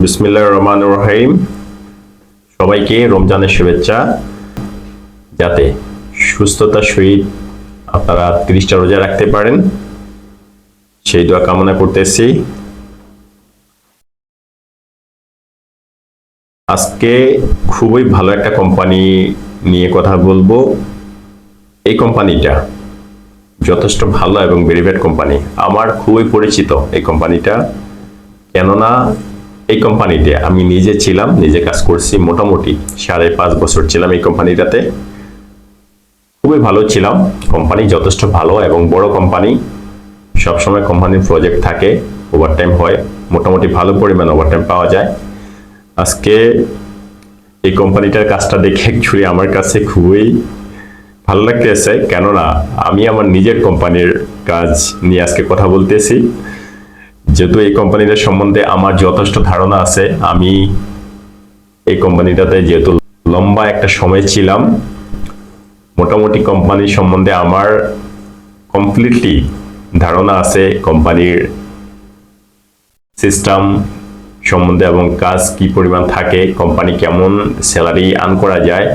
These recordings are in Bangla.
বিসমিল্লাহ রহমান রহিম। সবাইকে রমজানের শুভেচ্ছা। যাতে সুস্থতার সহিত আপনারা তিরিশটা রোজা রাখতে পারেন। সেই দোয়া কামনা করতেছি। আজকে খুবই ভালো একটা কোম্পানি নিয়ে কথা বলব। এই কোম্পানিটা যথেষ্ট ভালো এবং ভেরিফাইড কোম্পানি আমার খুবই পরিচিত এই কোম্পানিটা কেননা এই কোম্পানিতে আমি নিজে ছিলাম, নিজে কাজ করছি মোটামুটি সাড়ে পাঁচ বছর ছিলাম এই কোম্পানিটাতে। খুবই ভালো ছিলাম, কোম্পানি যথেষ্ট ভালো এবং বড় কোম্পানি। সবসময় কোম্পানির প্রজেক্ট থাকে ওভারটাইম হয়, মোটামুটি ভালো পরিমাণ ওভারটাইম পাওয়া যায়। আজকে এই কোম্পানিটার কাজটা দেখে অ্যাকচুয়ালি আমার কাছে খুবই ভালো লাগতেছে, কেননা আমি আমার নিজের কোম্পানির কাজ নিয়ে আজকে কথা বলতেছি। যেহেতু এই কোম্পানিটার সম্বন্ধে আমার যথেষ্ট ধারণা আছে, আমি এই কোম্পানিটাতে যেহেতু লম্বা একটা সময় ছিলাম, মোটামুটি কোম্পানি সম্বন্ধে আমার কমপ্লিটলি ধারণা আছে কোম্পানির সিস্টেম সম্বন্ধে এবং কাজ কি পরিমাণ থাকে, কোম্পানি কেমন স্যালারি আর্ন করা যায়,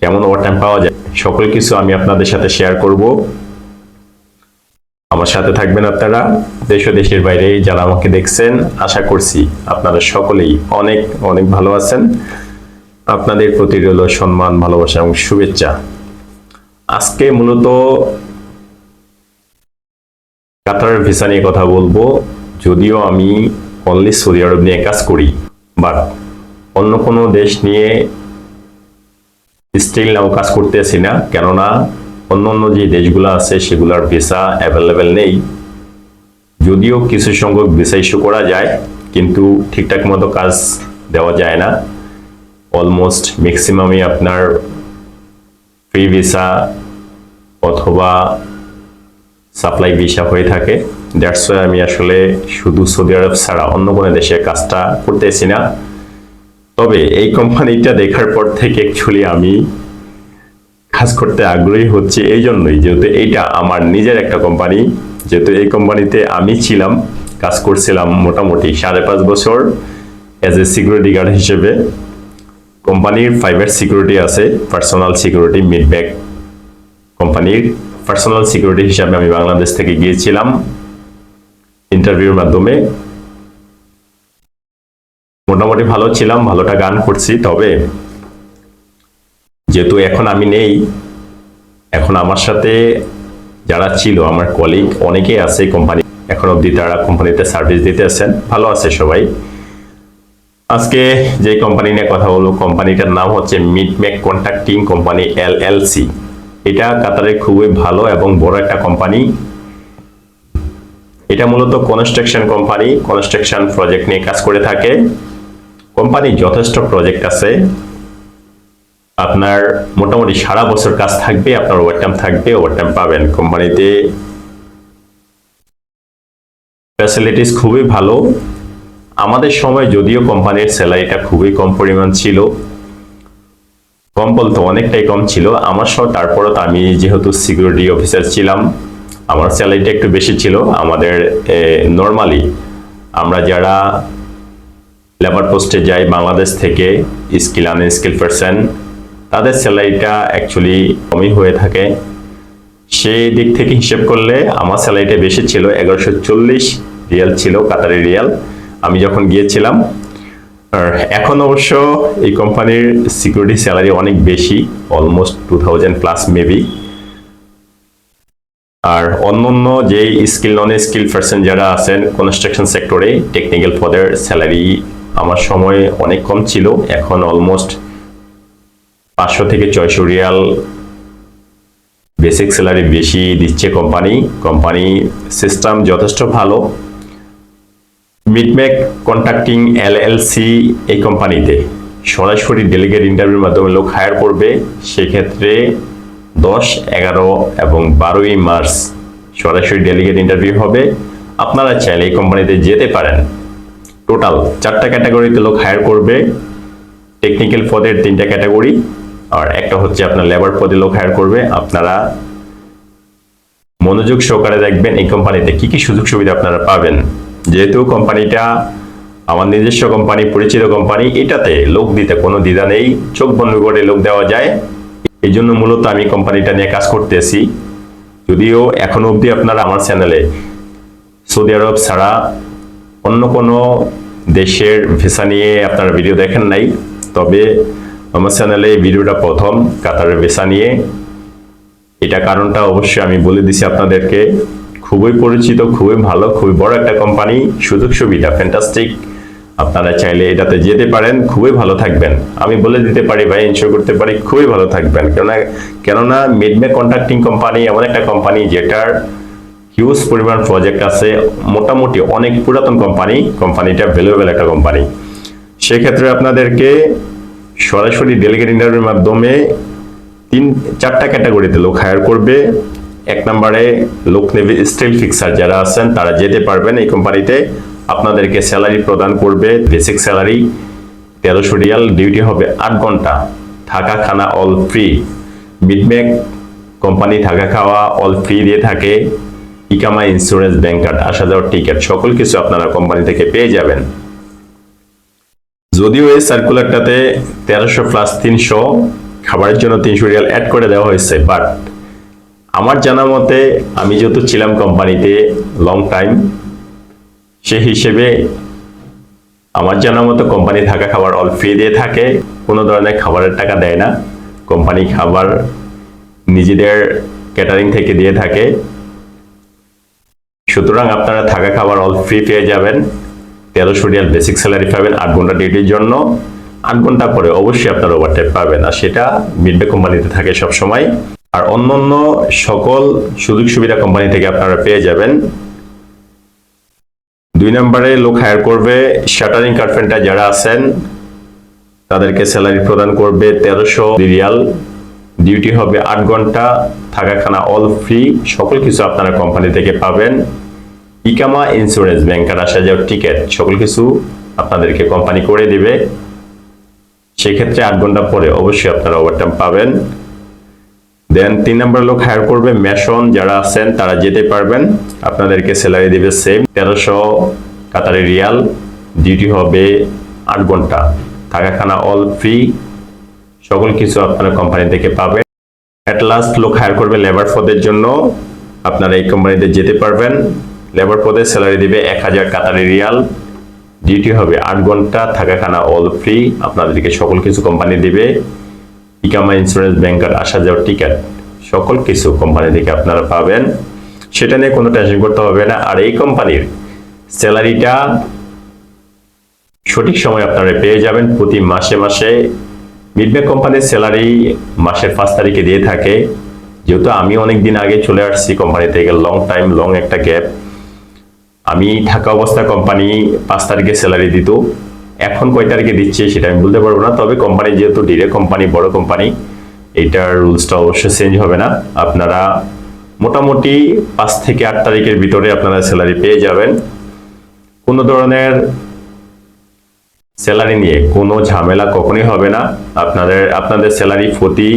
কেমন ওভারটাইম পাওয়া যায়, সকল কিছু আমি আপনাদের সাথে শেয়ার করব। আমার সাথে থাকবেন আপনারা। দেশ ও দেশের বাইরে যারা আমাকে দেখছেন, আশা করছি আপনারা সকলেই অনেক অনেক ভালো আছেন। আপনাদের প্রতি রইল সম্মান, ভালোবাসা এবং শুভেচ্ছা। আজকে মূলত কাতারের ভিসা নিয়ে কথা বলব। যদিও আমি অনলি সৌদি আরব নিয়ে কাজ করি বাট অন্য কোনো দেশ নিয়ে স্টিল নাও কাজ করতেছি না। কেননা অন্য অন্য যে দেশগুলো আছে, সেগুলোর ভিসা অ্যাভেলেবেল নেই। যদিও কিছু সংখ্যক ভিসা ইস্যু করা যায়, কিন্তু ঠিকঠাক মতো কাজ দেওয়া যায় না। অলমোস্ট ম্যাক্সিমামই আপনার ফ্রি ভিসা অথবা সাপ্লাই ভিসা হয়ে থাকে। দ্যাটস ওয়াই আমি আসলে শুধু সৌদি আরব ছাড়া অন্য কোনো দেশে কাজটা করতেছি না। তবে এই কোম্পানিটা দেখার পর থেকে অ্যাকচুয়ালি আমি কাজ করতে আগ্রহী হচ্ছে এই জন্যই, যেহেতু এইটা আমার নিজের একটা কোম্পানি যেহেতু এই কোম্পানিতে আমি ছিলাম, কাজ করছিলাম মোটামুটি সাড়ে পাঁচ বছর অ্যাজ এ সিকিউরিটি গার্ড হিসেবে। কোম্পানির ফাইবার সিকিউরিটি আছে পার্সোনাল সিকিউরিটি মিড ব্যাক কোম্পানির পার্সোনাল সিকিউরিটি হিসাবে আমি বাংলাদেশ থেকে গিয়েছিলাম ইন্টারভিউর মাধ্যমে। মোটামুটি ভালো ছিলাম, ভালোটা গান করছি, তবে যেহেতু এখন আমি নেই। এখন আমার সাথে যারা ছিল, আমার কলিগ অনেকেই আছে কোম্পানি এখন অবধি তারা কোম্পানিতে সার্ভিস দিতে আছেন ভালো আছে সবাই। আজকে যে কোম্পানি নিয়ে কথা বলব কোম্পানিটার নাম হচ্ছে Midmac contracting company L L C এটা কাতারে খুবই ভালো এবং বড় একটা কোম্পানি এটা মূলত কনস্ট্রাকশন কোম্পানি কনস্ট্রাকশন প্রজেক্ট নিয়ে কাজ করে থাকে। কোম্পানি যথেষ্ট প্রজেক্ট আছে। আপনার মোটামুটি সারা বছর কাজ থাকবে, আপনার ওভারটাইম থাকবে ওভারটাইম পাবেন। কোম্পানিতে ফ্যাসিলিটিস খুবই ভালো। আমাদের সময় যদিও কোম্পানির স্যালারিটা খুবই কম পরিমাণ ছিল, কম বলতে অনেকটাই কম ছিল। আমার সহ তারপরও আমি যেহেতু সিকিউরিটি অফিসার ছিলাম, আমার স্যালারিটা একটু বেশি ছিল। আমাদের নর্মালি আমরা যারা লেবার পোস্টে যাই, বাংলাদেশ থেকে স্কিল আনস্কিল পার্সন তাদের স্যালারিটা অ্যাকচুয়ালি কমই হয়ে থাকে। সেই দিক থেকে হিসেব করলে আমার স্যালারিটা বেশি ছিল, এগারোশো চল্লিশ রিয়াল ছিল কাতারি রিয়াল। আমি যখন গিয়েছিলাম, আর এখন অবশ্য এই কোম্পানির সিকিউরিটি স্যালারি অনেক বেশি almost two thousand plus maybe আর অন্য অন্য যে স্কিল নন স্কিল পার্সন যারা আছেন কনস্ট্রাকশন সেক্টরে টেকনিক্যাল পদের স্যালারি আমার সময় অনেক কম ছিল। এখন অলমোস্ট পাঁচশো থেকে ছয়শো রিয়াল। বেসিক স্যালারি বেশি দিচ্ছে কোম্পানি। কোম্পানি সিস্টেম যথেষ্ট ভালো। মিডমেক কন্ট্রাক্টিং এলএলসি এই কোম্পানিতে। সরাসরি ডেলিগেট ইন্টারভিউর মাধ্যমে লোক হায়ার করবে। সেক্ষেত্রে দশ, এগারো এবং বারোই মার্চ সরাসরি ডেলিগেট ইন্টারভিউ হবে। আপনারা চাইলে এই কোম্পানিতে যেতে পারেন। টোটাল চারটা ক্যাটাগরিতে লোক হায়ার করবে। টেকনিক্যাল পদের তিনটা ক্যাটাগরি। আর একটা হচ্ছে আপনার লেবার পদে লোক হায়ার করবে। আপনারা মনোযোগ সহকারে দেখবেন এই কোম্পানিতে কি কি সুযোগ সুবিধা আপনারা পাবেন। যেহেতু কোম্পানিটা আমার নিজস্ব কোম্পানি পরিচিত কোম্পানি এটাতে লোক দিতে কোনো দ্বিধা নেই। চোখ বন্ধ করে লোক দেওয়া যায়। এই জন্য মূলত আমি কোম্পানিটা নিয়ে কাজ করতেছি। যদিও এখনও অবধি আপনারা আমার চ্যানেলে সৌদি আরব ছাড়া অন্য কোনো দেশের ভিসা নিয়ে আপনারা ভিডিও দেখেন নাই। তবে আমার চ্যানেলে এই ভিডিওটা প্রথম, কাতারের ভিসা নিয়ে। এটা কারণটা অবশ্যই আমি বলে দিছি আপনাদেরকে। খুবই পরিচিত, খুবই ভালো, খুবই বড় একটা কোম্পানি সুযোগ সুবিধা ফ্যান্টাস্টিক আপনারা চাইলে এটাতে যেতে পারেন, খুবই ভালো থাকবেন। আমি বলে দিতে পারি ভাই ইনশোর করতে পারি, খুবই ভালো থাকবেন। কেননা কেননা মিডমে কন্ট্রাক্টিং কোম্পানি এমন একটা কোম্পানি যেটার হিউজ পরিমাণ প্রজেক্ট আছে, মোটামুটি অনেক পুরাতন কোম্পানি কোম্পানিটা ভ্যালুয়েবল একটা কোম্পানি সেক্ষেত্রে আপনাদেরকে সরাসরি ডেলিগেট ইন্টারভিউর মাধ্যমে তিন, চারটা ক্যাটাগরিতে লোক হায়ার করবে। এক নম্বরে লোক নেবে স্টিল ফিক্সার যারা আছেন, তারা যেতে পারবেন এই কোম্পানিতে আপনাদেরকে স্যালারি প্রদান করবে বেসিক স্যালারি তেরোশো রিয়াল ডিউটি হবে আট ঘণ্টা। থাকা খানা অল ফ্রি মিডমেক কোম্পানি থাকা খাওয়া অল ফ্রি দিয়ে থাকে। ইকামা ইন্স্যুরেন্স ব্যাংক কার্ড আসা যাওয়ার টিকিট সকল কিছু আপনারা কোম্পানি থেকে পেয়ে যাবেন। যদিও এই সার্কুলারটাতে তেরোশো প্লাস তিনশো, খাবারের জন্য তিনশো রিয়াল অ্যাড করে দেওয়া হয়েছে বাট আমার জানা মতে আমি যেহেতু ছিলাম কোম্পানিতে লং টাইম সে হিসেবে আমার জানা মতো কোম্পানি থাকা খাবার অল ফ্রি দিয়ে থাকে, কোনো ধরনের খাবারের টাকা দেয় না। কোম্পানি খাবার নিজেদের ক্যাটারিং থেকে দিয়ে থাকে। সুতরাং আপনারা থাকা খাবার অল ফ্রি পেয়ে যাবেন। তেরোশো রিয়াল বেসিক স্যালারি পাবেন, আট ঘণ্টা ডিউটির জন্য। আট ঘণ্টা পরে অবশ্যই আপনার ওভারটাইম পাবেন আর সেটা মিডবে কোম্পানিতে থাকে সব সময় আর অন্যান্য সকল সুযোগ সুবিধা কোম্পানি থেকে আপনারা পেয়ে যাবেন। দুই নম্বরে লোক হায়ার করবে শাটারিং কার্পেন্টার যারা আছেন, তাদেরকে স্যালারি প্রদান করবে তেরোশো রিয়াল। ডিউটি হবে আট ঘণ্টা থাকা খানা অল ফ্রি সকল কিছু আপনারা কোম্পানি থেকে পাবেন। ইকামা ইন্স্যুরেন্স ব্যাংকার আসা যাওয়ার টিকিট সকল কিছু আপনাদেরকে কোম্পানি করে দিবে। সেক্ষেত্রে আট ঘণ্টা পরে অবশ্যই আপনারা ওভারটাইম পাবেন। দেন তিন নম্বর লোক হায়ার করবে মেশন যারা আছেন তারা যেতে পারবেন। আপনাদেরকে স্যালারি দিবে সেম তেরোশো কাতারি রিয়াল। ডিউটি হবে আট ঘণ্টা। থাকা খানা অল ফ্রি সকল কিছু আপনারা কোম্পানি থেকে পাবেন। অ্যাট লাস্ট লোক হায়ার করবে লেবার পদের জন্য। আপনারা এই কোম্পানিতে যেতে পারবেন। লেবার পদে স্যালারি দিবে এক হাজার কাতারি রিয়াল। ডিউটি হবে আট ঘণ্টা থাকা খানা অল ফ্রি। আপনাদেরকে সকল কিছু কোম্পানি দিবে। ইকামা ইন্স্যুরেন্স ব্যাংকার আসা যাওয়ার টিকিট, সকল কিছু কোম্পানি থেকে আপনারা পাবেন। সেটা নিয়ে কোনো টেনশন করতে হবে না। আর এই কোম্পানির স্যালারিটা সঠিক সময় আপনারা পেয়ে যাবেন প্রতি মাসে মাসে। মিডব্যাক কোম্পানির স্যালারি মাসের পাঁচ তারিখে দিয়ে থাকে। যেহেতু আমি অনেক দিন আগে চলে আসছি কোম্পানি থেকে লং টাইম লং একটা গ্যাপ আমি থাকা অবস্থা কোম্পানি পাঁচ তারিখে স্যালারি দিত। এখন কয় তারিখে দিচ্ছে সেটা আমি বলতে পারব না, তবে কোম্পানি যেহেতু ডিরেক্ট কোম্পানি বড় কোম্পানি এইটার রুলসটা অবশ্যই চেঞ্জ হবে না। আপনারা মোটামুটি পাঁচ থেকে আট তারিখের ভিতরে আপনারা স্যালারি পেয়ে যাবেন। কোনো ধরনের স্যালারি নিয়ে কোনো ঝামেলা কখনোই হবে না। আপনাদের আপনাদের স্যালারি প্রতি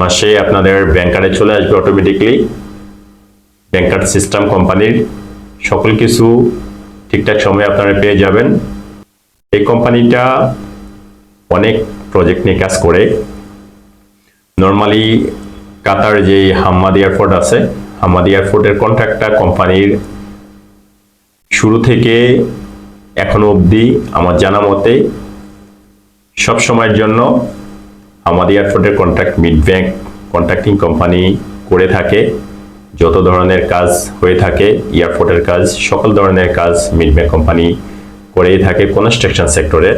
মাসে আপনাদের ব্যাংকারে চলে আসবে অটোমেটিকলি ব্যাংকার সিস্টেম কোম্পানির সকল কিছু ঠিকঠাক সময়ে আপনারা পেয়ে যাবেন। এই কোম্পানিটা অনেক প্রজেক্ট নিয়ে কাজ করে। নর্মালি কাতার যে হাম্মাদ এয়ারপোর্ট আছে, হাম্মাদ এয়ারপোর্টের কন্ট্রাক্টটা কোম্পানির শুরু থেকে এখনও অবধি আমার জানা মতে সব সময়ের জন্য আমাদের এয়ারপোর্টের contract mid bank contracting company করে থাকে। যত ধরনের কাজ হয়ে থাকে এয়ারপোর্টের কাজ, সকল ধরনের কাজ মিড ব্যাংক কোম্পানি করেই থাকে কনস্ট্রাকশন সেক্টরের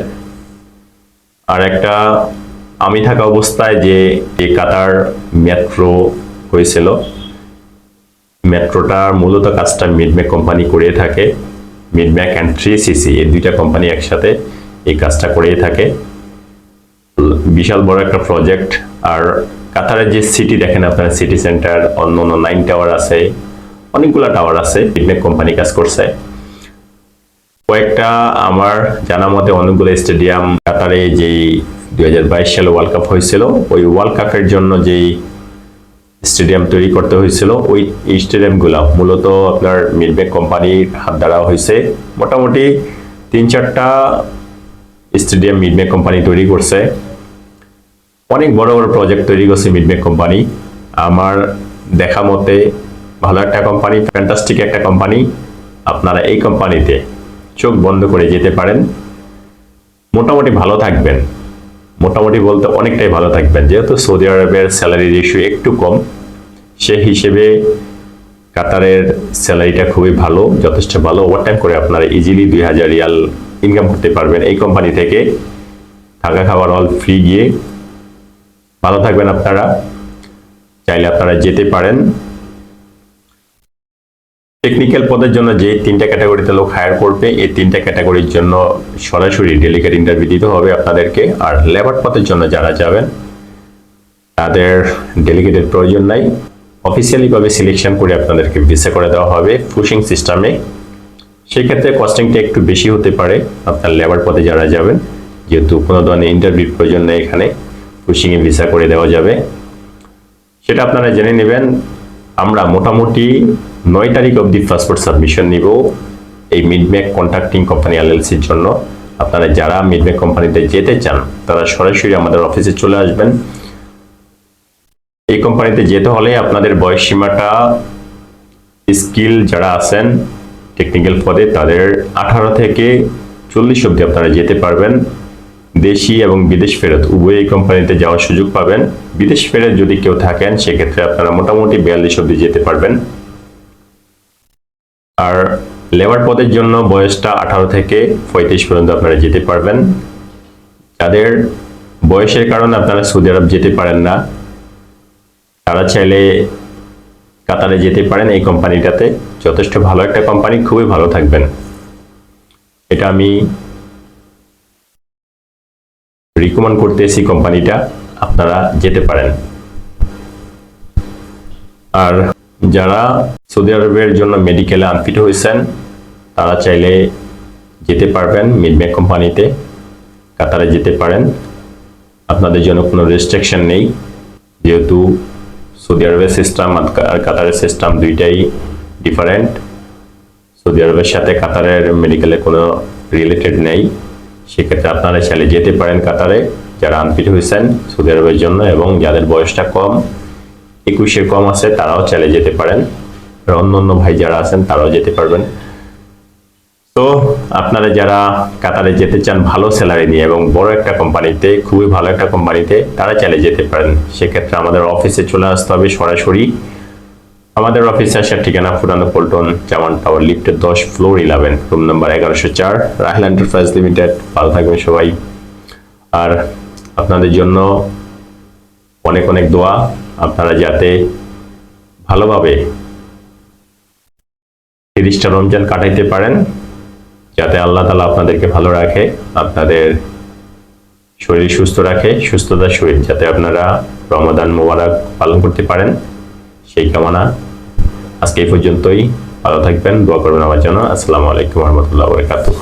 আর একটা আমি থাকা অবস্থায় যে কাতার মেট্রো হয়েছিল মেট্রোটার মূলত কাজটা মিডম্যাক কোম্পানি করে থাকে। মিডম্যাক অ্যান্ড থ্রি সিসি এই দুইটা কোম্পানি একসাথে এই কাজটা করেই থাকে। বিশাল বড় একটা প্রজেক্ট আর কাতারের যে সিটি দেখেন আপনারা সিটি সেন্টার অন্য অন্য নাইন টাওয়ার আছে, অনেকগুলো টাওয়ার আছে মিডম্যাক কোম্পানি কাজ করছে। কয়েকটা আমার জানা মতে অনেকগুলো স্টেডিয়াম কাতারে যেই দুই হাজার বাইশ সালে ওয়ার্ল্ড কাপ হয়েছিল, ওই ওয়ার্ল্ড কাপের জন্য যেই স্টেডিয়াম তৈরি করতে হয়েছিল, ওই স্টেডিয়ামগুলো মূলত আপনার মিডব্যাক কোম্পানির হাত দ্বারা হয়েছে। মোটামুটি তিন চারটা স্টেডিয়াম মিডমেক কোম্পানি তৈরি করছে। অনেক বড় বড় প্রজেক্ট তৈরি করছে মিডমেক কোম্পানি আমার দেখা মতে ভালো একটা কোম্পানি ফ্যান্টাস্টিক একটা কোম্পানি আপনারা এই কোম্পানিতে চোখ বন্ধ করে যেতে পারেন। মোটামুটি ভালো থাকবেন। মোটামুটি বলতে অনেকটাই ভালো থাকবেন। যেহেতু সৌদি আরবের স্যালারি রেশিও একটু কম, সে হিসেবে কাতারের স্যালারিটা খুবই ভালো, যথেষ্ট ভালো। ওভারটাইম করে আপনারা ইজিলি দুই হাজার রিয়াল ইনকাম করতে পারবেন এই কোম্পানি থেকে। থাকা খাবার অল ফ্রি গিয়ে ভালো থাকবেন আপনারা। চাইলে আপনারা যেতে পারেন। টেকনিক্যাল পদের জন্য যে তিনটা ক্যাটাগরিতে লোক হায়ার করবে, এই তিনটা ক্যাটাগরির জন্য সরাসরি ডেলিগেট ইন্টারভিউ দিতে হবে আপনাদেরকে। আর লেবার পদের জন্য যারা যাবেন, তাদের ডেলিগেটের প্রয়োজন নাই। অফিসিয়ালিভাবে সিলেকশন করে আপনাদেরকে ভিসা করে দেওয়া হবে ফুশিং সিস্টেমে সেক্ষেত্রে কস্টিংটা একটু বেশি হতে পারে আপনার লেবার পদে যারা যাবেন। যেহেতু কোনো ধরনের ইন্টারভিউর প্রয়োজন নেই এখানে। ফুশিংয়ে ভিসা করে দেওয়া যাবে। সেটা আপনারা জেনে নেবেন, আমরা মোটামুটি নয় তারিখ অবধি পাসপোর্ট সাবমিশন নিব এই মিডমেক কন্ট্রাক্টিং কোম্পানি এলএলসির জন্য। আপনারা যারা মিডমেক কোম্পানিতে যেতে চান, তারা সরাসরি আমাদের অফিসে চলে আসবেন। এই কোম্পানিতে যেতে হলে আপনাদের বয়স সীমাটা স্কিল যারা আছেন টেকনিক্যাল পদে, তাদের আঠারো থেকে চল্লিশ অবধি আপনারা যেতে পারবেন। দেশি এবং বিদেশ ফেরত উভয় এই কোম্পানিতে যাওয়ার সুযোগ পাবেন। বিদেশ ফেরত যদি কেউ থাকেন, সেক্ষেত্রে আপনারা মোটামুটি বিয়াল্লিশ অব্দি যেতে পারবেন। আর লেবার পদের জন্য বয়সটা আঠারো থেকে পঁয়ত্রিশ পর্যন্ত আপনারা যেতে পারবেন। যাদের বয়সের কারণে আপনারা সৌদি আরব যেতে পারেন না, তারা চাইলে কাতারে যেতে পারেন এই কোম্পানিটাতে যথেষ্ট ভালো একটা কোম্পানি খুবই ভালো থাকবেন। এটা আমি রিকমেন্ড করতে করতেছি কোম্পানিটা আপনারা যেতে পারেন। আর যারা সৌদি আরবের জন্য মেডিকেলে আনফিট হয়েছেন, তারা চাইলে যেতে পারবেন মিডমেক কোম্পানিতে কাতারে যেতে পারেন। আপনাদের জন্য কোনো রেস্ট্রিকশন নেই, যেহেতু সৌদি আরবের সিস্টেম আর কাতারের সিস্টেম দুইটাই ডিফারেন্ট সৌদি আরবের সাথে কাতারের মেডিকেলে কোনো রিলেটেড নেই। সেক্ষেত্রে আপনারা চাইলে যেতে পারেন কাতারে, যারা আনফিট হয়েছেন সৌদি আরবের জন্য এবং যাদের বয়সটা কম, একুশের কম আছে, তারাও চাইলে যেতে পারেন। অন্য অন্য ভাই যারা আছেন, তারাও যেতে পারবেন। তো আপনারা যারা কাতারে যেতে চান ভালো স্যালারি নিয়ে এবং বড় একটা কোম্পানিতে, খুবই ভালো একটা কোম্পানিতে, তারা চাইলে যেতে পারেন। সেক্ষেত্রে আমাদের অফিসে চলে আসতে হবে সরাসরি। আমাদের অফিসে আসার ঠিকানা পুরানো পল্টন, জামান টাওয়ার লিফটের দশ, ফ্লোর ইলেভেন রুম নাম্বার এগারোশো চার, রাহেল এন্টারপ্রাইজ লিমিটেড। ভালো থাকবেন সবাই। আর আপনাদের জন্য অনেক অনেক দোয়া, আপনারা যাতে ভালোভাবে তিরিশটা রমজান কাটাইতে পারেন, যাতে আল্লাহ তালা আপনাদেরকে ভালো রাখে, আপনাদের শরীর সুস্থ রাখে, সুস্থতার সহিত, যাতে আপনারা রমাদান মোবারক পালন করতে পারেন। সেই কামনা। আজকে এই পর্যন্তই। ভালো থাকবেন, দোয়া করবেন আমার জন্য। আসসালামু আলাইকুম রহমতুল্লাহ বরকাতুহ।